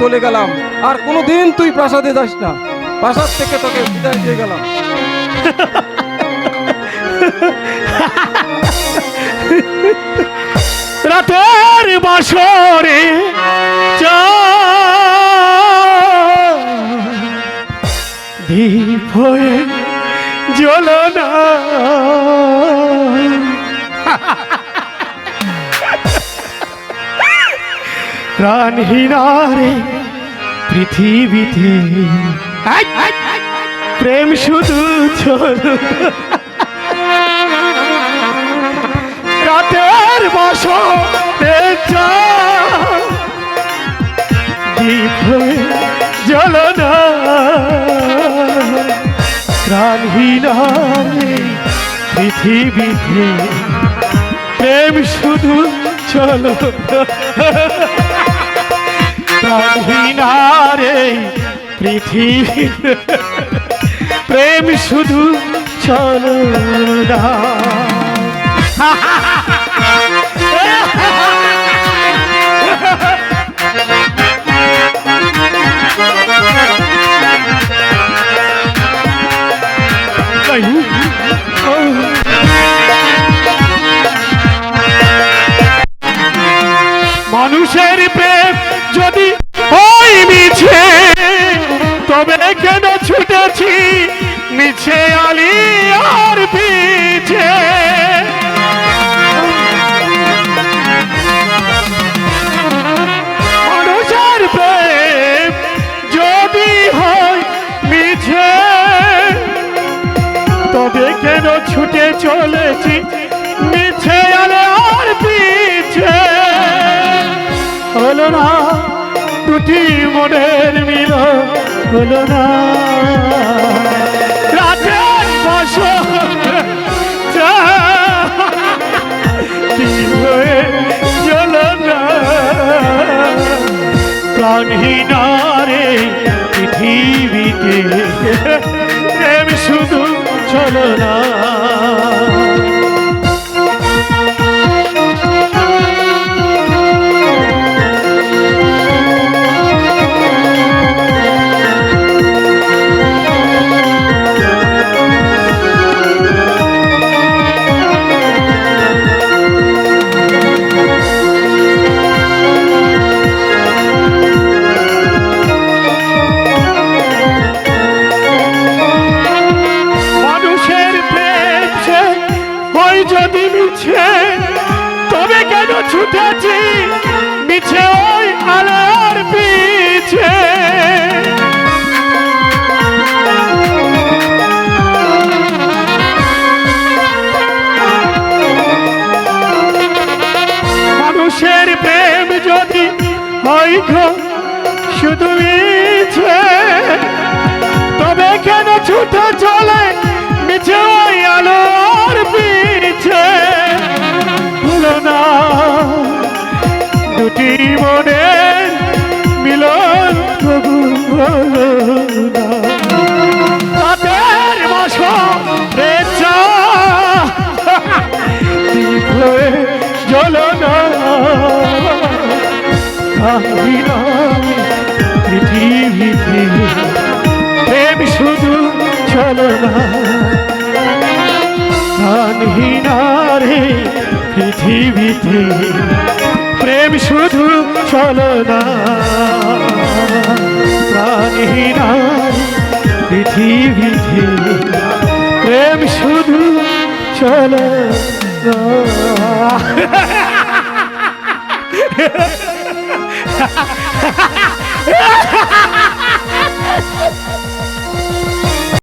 চলে গেলাম। আর কোনোদিন তুই প্রাসাদে যাস না। প্রাসাদ থেকে তোকে বিদায় দিয়ে গেলাম। রাতের বাসরে দীপ হয়ে জ্বলনা। প্রাণহীনারে পৃথিবীতে। প্রেম শুধু রাতের বসে জ্বলনা। প্রাণহীনারে পৃথিবীতে প্রেম শুধু চলো। প্রাণহীনারে পৃথিবী প্রেম শুধু চলো মানুষের প্রেম যদি তবে কেন ছুটেছি মিছে আলি আর পিছে। তবে কেন ছুটে চলেছি মিছে আলে আর পিছে? হলো না দুটি মনের মিল হলো না। রাতের বসর চলো না। প্রাণহীনারে পৃথিবীতে প্রেম শুধু চলো না। যদি মিছে, তবে কেন ছুটেছি? মিছে ওই আলোর পিছে। মানুষের প্রেম যদি হয় শুধু মিছে, তবে কেন ছুটে চলে দুটি মনে মিলন কাহিনা পৃথিবীতে প্রেম শুধু চলো না। প্রাণহীনারে পৃথিবীতে প্রেম শুধু চলো না পৃথিবী প্রেম শুধু চলো না।